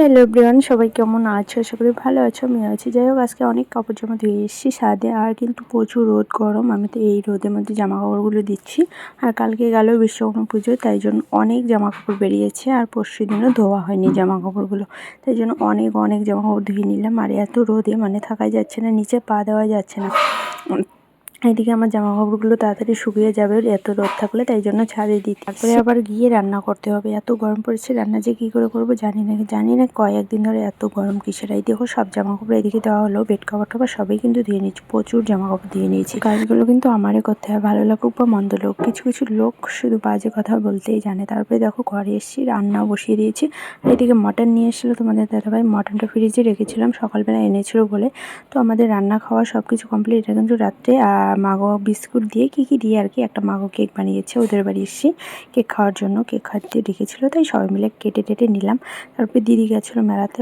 Hello Brian সবাই কেমন আছো? করি ভালো আছো আমি আছি। যাই হোক, আজকে অনেক কাপড় জামা ধুয়ে এসেছি, সাদে, আর কিন্তু প্রচুর রোদ, গরম। আমি তো এই রোদের মধ্যে জামা কাপড়গুলো দিচ্ছি। আর কালকে গেল বিশ্বকর্মা পুজো তাই জন্য অনেক জামা কাপড় বেরিয়েছে, আর পরশু দিনও ধোয়া হয়নি জামা কাপড়গুলো তাই জন্য অনেক অনেক জামা কাপড় ধুয়ে নিলাম। আর এত রোদে মানে থাকা যাচ্ছে না, নিচে পা দেওয়া যাচ্ছে না। এদিকে আমার জামা কাপড়গুলো তাড়াতাড়ি শুকিয়ে যাবে, এত রোদ থাকলে তাই জন্য ছাড়ে দিই তারপরে আবার গিয়ে রান্না করতে হবে। এত গরম পড়েছে, রান্না যে কী করে করব জানি না জানি না কয়েকদিন ধরে এত গরম কিসের। এই দেখো সব জামা কাপড় এদিকে দেওয়া হলো, বেড কাপড় টাপড় সবই কিন্তু দিয়ে নিয়েছি, প্রচুর জামা কাপড় দিয়ে নিয়েছি। কাজগুলো কিন্তু আমারই করতে হয়, ভালো লাগুক বা মন্দ লোক কিছু কিছু লোক শুধু বাজে কথা বলতেই জানে। তারপরে দেখো ঘরে এসেছি রান্নাও বসিয়ে দিয়েছি। এদিকে মটন নিয়ে এসেছিল তোমাদের দাদাভাই, মটনটা ফ্রিজে রেখেছিলাম, সকালবেলা এনেছিল বলে। তো আমাদের রান্না খাওয়া সব কিছু কমপ্লিট এটা কিন্তু রাত্রে মাগো বিস্কুট দিয়ে কি কি দিয়ে আর কি একটা মাগো কেক বানিয়েছে। ওদের বাড়ি এসে কেক খাওয়ার জন্য কেক খাওয়াতে ডেকেছিলো, তাই সবাই মিলে কেটে টেটে নিলাম। তারপরে দিদি গেছিল মেলাতে